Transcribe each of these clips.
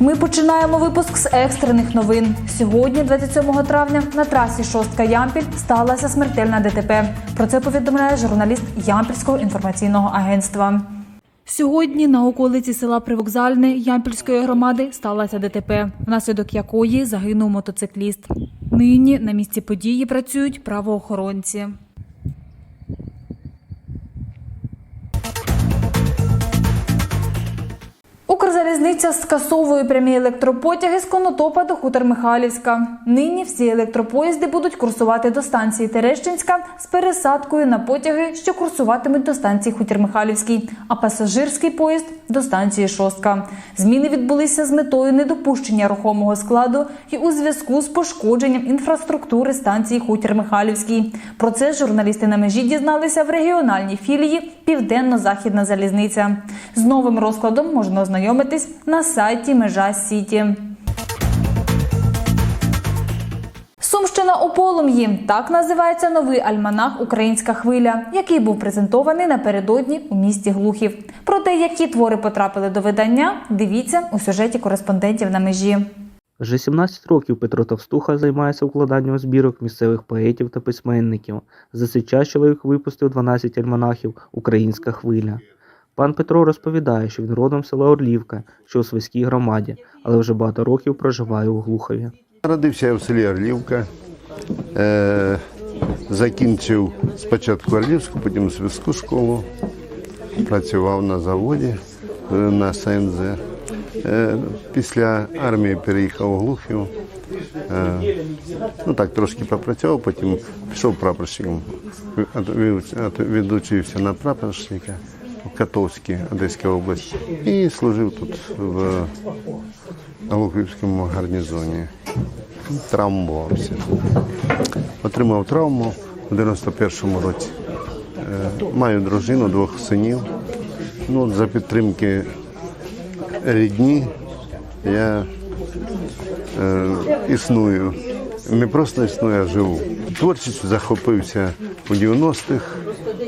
Ми починаємо випуск з екстрених новин. Сьогодні, 27 травня, на трасі Шостка Ямпіль сталася смертельна ДТП. Про це повідомляє журналіст Ямпільського інформаційного агентства. Сьогодні на околиці села Привокзальне Ямпільської громади сталася ДТП, внаслідок якої загинув мотоцикліст. Нині на місці події працюють правоохоронці. Укрзалізниця скасовує прямі електропотяги з Конотопа до Хутор Михайлівська. Нині всі електропоїзди будуть курсувати до станції Терещинська з пересадкою на потяги, що курсуватимуть до станції Хутір Михайлівський, а пасажирський поїзд до станції Шостка. Зміни відбулися з метою недопущення рухомого складу і у зв'язку з пошкодженням інфраструктури станції Хутір Михайлівський. Про це журналісти на межі дізналися в регіональній філії Південно-Західна залізниця. З новим розкладом можна ознайомитись на сайті Межа Сіті. Сумщина у полум'ї так називається новий альманах Українська хвиля, який був презентований напередодні у місті Глухів. Про те, які твори потрапили до видання, дивіться у сюжеті кореспондентів на межі. Вже 17 років Петро Товстуха займається укладанням збірок місцевих поетів та письменників. За цей час чоловік випустив 12 альманахів Українська хвиля. Пан Петро розповідає, що він родом села Орлівка, що у Свиській громаді, але вже багато років проживає у Глухові. Народився я в селі Орлівка. Е, закінчив спочатку Орлівську, потім Свистську школу. Працював на заводі е, на СНЗ. Е, після армії переїхав у Глухів. Е, ну так, трошки попрацював, потім пішов прапорщиком. Від- від- Відучився на прапорщика в Котовській, Одеська область. І служив тут в Глухівському гарнізоні. Травмувався. Отримав травму у 91-му році. Е, Маю дружину, двох синів. Ну, за підтримки рідні я е, існую. Не просто існую, а живу. Творчістю захопився у 90-х,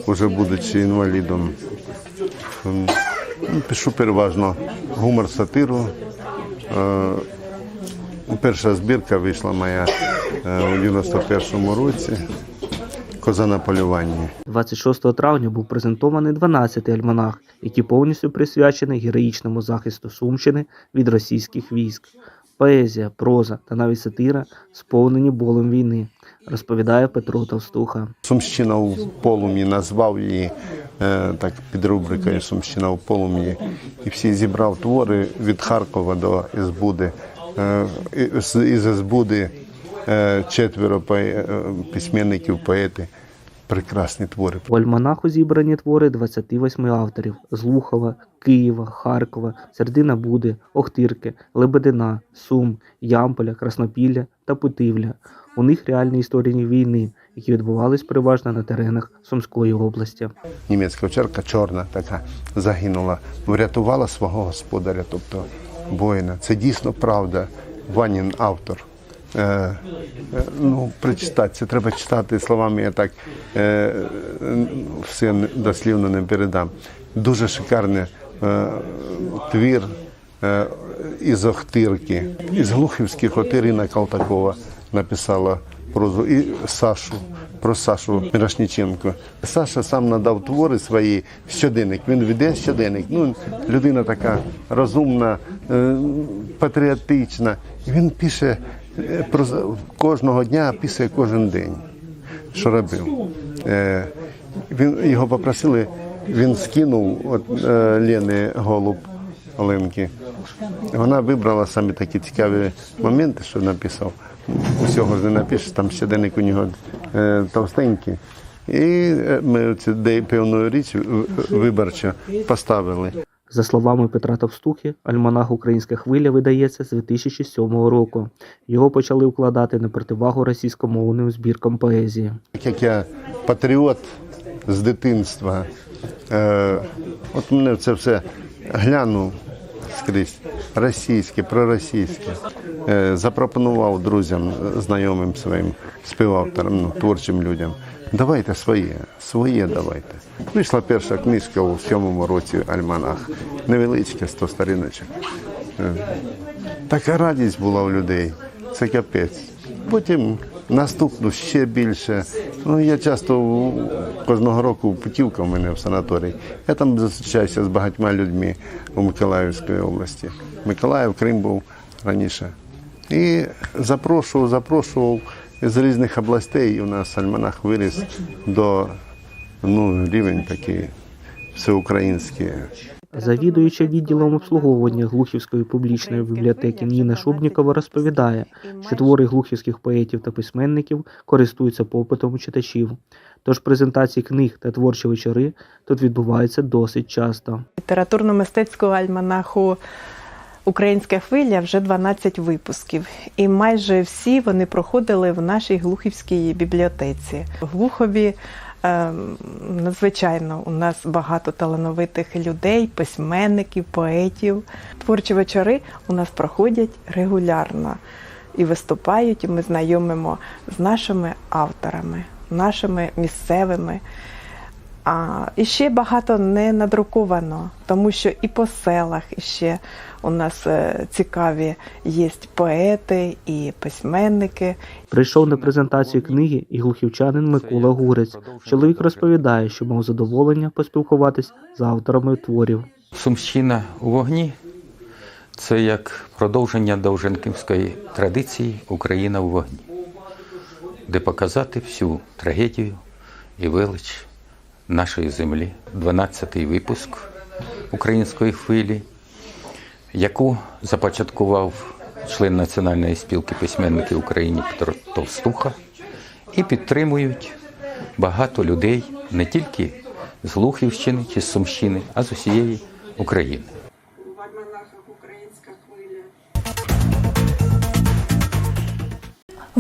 вже будучи інвалідом. Пишу переважно гумор, сатиру. Е, Перша збірка вийшла моя е, у 91-му році. Коза на полюванні. 26 травня був презентований 12-й альманах, який повністю присвячений героїчному захисту Сумщини від російських військ. Поезія, проза та навіть сатира сповнені болем війни, розповідає Петро Товстуха. Сумщина у полум'ї назвав її е, так під рубрикою Сумщина у полум'ї. І всі зібрав твори від Харкова до Ізбуди. Е, із Ізбуди четверо пое- е, письменників, поети. Прекрасні твори. У альманаху зібрані твори 28 авторів з Лухова, Києва, Харкова, Сердина Буди, Охтирки, Лебедина, Сум, Ямполя, Краснопілля та Путивля. У них реальні історії війни, які відбувались переважно на теренах Сумської області. німецька овчарка чорна така загинула, врятувала свого господаря, тобто воїна. Це дійсно правда. Ванін автор. Е, е, ну, прочитати, це треба читати словами, я так е, все дослівно не передам. Дуже шикарний е, твір е, із Охтирки. Із Глухівських от Ірина Калтакова написала прозу і Сашу, про Сашу Мирошниченко. Саша сам надав твори свої щоденник. Він веде щоденник. Ну, людина така розумна, е, патріотична. Він пише кожного дня, пише кожен день, що робив. Е, Він його попросили, він скинув от е, Лени Голуб Оленки. Вона вибрала самі такі цікаві моменти, що написав. Усього ж не напишеш, там щоденник у нього е, товстенький. І е, ми цю певну річ е, виборчо поставили. За словами Петра Товстухи, альманах Українська хвиля видається з 2007 року. Його почали вкладати на противагу російськомовним збіркам поезії. Як я патріот з дитинства, е, от мене це все глянув скрізь російське, проросійське. Е, запропонував друзям, знайомим своїм співавторам, ну, творчим людям. Давайте своє, своє давайте. Вийшла перша книжка у сьомому році Альманах. Невеличка, 100 сторіночок. Е, Така радість була у людей. Це капець. Потім наступну ще більше. Ну, я часто кожного року путівка в мене в санаторій. Я там зустрічаюся з багатьма людьми у Миколаївській області. Миколаїв, Крим був раніше. І запрошував, запрошував з різних областей. У нас альманах виріс до ну, рівень такий всеукраїнський. Завідуюча відділом обслуговування Глухівської публічної бібліотеки Ніна Шубнікова розповідає, що твори глухівських поетів та письменників користуються попитом читачів. Тож презентації книг та творчі вечори тут відбуваються досить часто. літературно-мистецького альманаху Українська хвиля вже 12 випусків, і майже всі вони проходили в нашій глухівській бібліотеці. В Глухові е, надзвичайно у нас багато талановитих людей, письменників, поетів. Творчі вечори у нас проходять регулярно і виступають, і ми знайомимо з нашими авторами, нашими місцевими. А і ще багато не надруковано, тому що і по селах ще у нас е, цікаві є поети і письменники. Прийшов на презентацію книги і глухівчанин Микола Гурець. Чоловік розповідає, що мав задоволення поспілкуватись з авторами творів. Сумщина у вогні це як продовження довженківської традиції Україна у вогні, де показати всю трагедію і велич нашої землі. 12-й випуск української хвилі, яку започаткував член Національної спілки письменників України Петро Товстуха, і підтримують багато людей не тільки з Лухівщини чи з Сумщини, а з усієї України.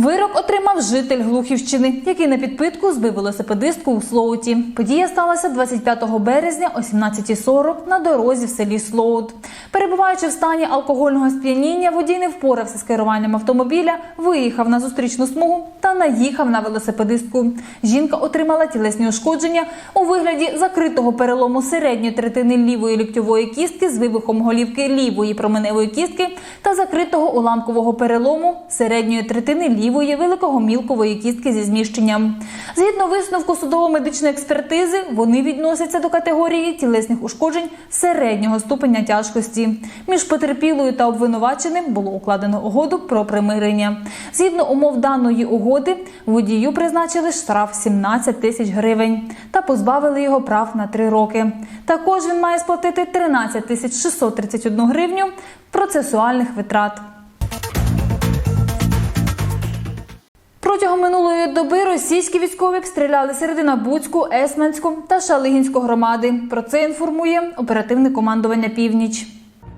Вирок отримав житель Глухівщини, який на підпитку збив велосипедистку у Слоуті. Подія сталася 25 березня о 17.40 на дорозі в селі Слоут. Перебуваючи в стані алкогольного сп'яніння, водій не впорався з керуванням автомобіля, виїхав на зустрічну смугу та наїхав на велосипедистку. Жінка отримала тілесні ушкодження у вигляді закритого перелому середньої третини лівої ліктьової кістки з вибухом голівки лівої променевої кістки та закритого уламкового перелому середньої третини лівої великогомілкової кістки зі зміщенням. Згідно висновку судово-медичної експертизи, вони відносяться до категорії тілесних ушкоджень середнього ступеня тяжкості. Між потерпілою та обвинуваченим було укладено угоду про примирення. Згідно умов даної угоди, водію призначили штраф 17 тисяч гривень та позбавили його прав на три роки. Також він має сплатити 13 тисяч 631 гривню процесуальних витрат. Протягом минулої доби російські військові обстріляли Серединабудську, Есменську та Шалигінську громади. Про це інформує оперативне командування Північ.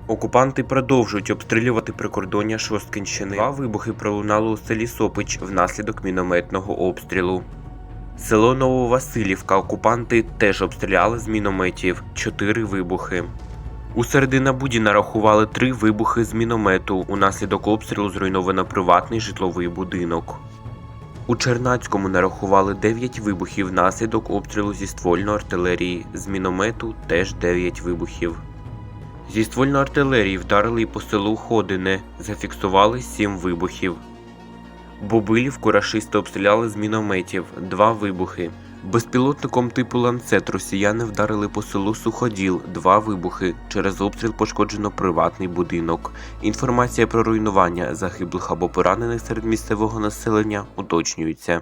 Окупанти продовжують обстрілювати прикордоння Шосткинщини. Два вибухи пролунали у селі Сопич внаслідок мінометного обстрілу. Село Нововасилівка окупанти теж обстріляли з мінометів чотири вибухи. У Серединабуді нарахували три вибухи з міномету. Унаслідок обстрілу зруйновано приватний житловий будинок. У Чернацькому нарахували 9 вибухів внаслідок обстрілу зі ствольної артилерії. З міномету теж 9 вибухів. Зі ствольної артилерії вдарили і по селу Ходине, зафіксували 7 вибухів. Бобилівку рашисти обстріляли з мінометів, 2 вибухи. Безпілотником типу ланцет росіяни вдарили по селу Суходіл, Два вибухи. Через обстріл пошкоджено приватний будинок. Інформація про руйнування загиблих або поранених серед місцевого населення уточнюється.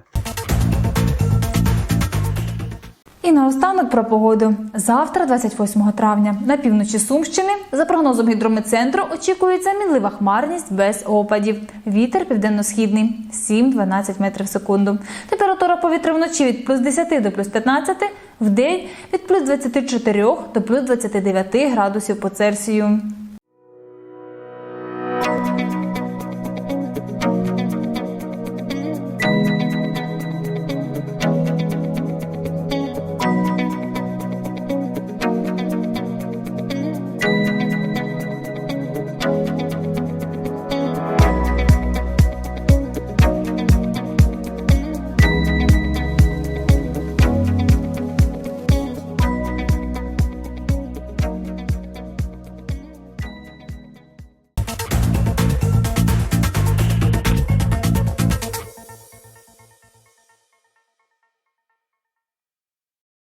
І наостанок про погоду. Завтра, 28 травня, на півночі Сумщини, за прогнозом гідрометцентру, очікується мінлива хмарність без опадів. Вітер південно-східний 7-12 метрів в секунду. Температура повітря вночі від плюс 10 до плюс 15, в день від плюс 24 до плюс 29 градусів по Цельсію.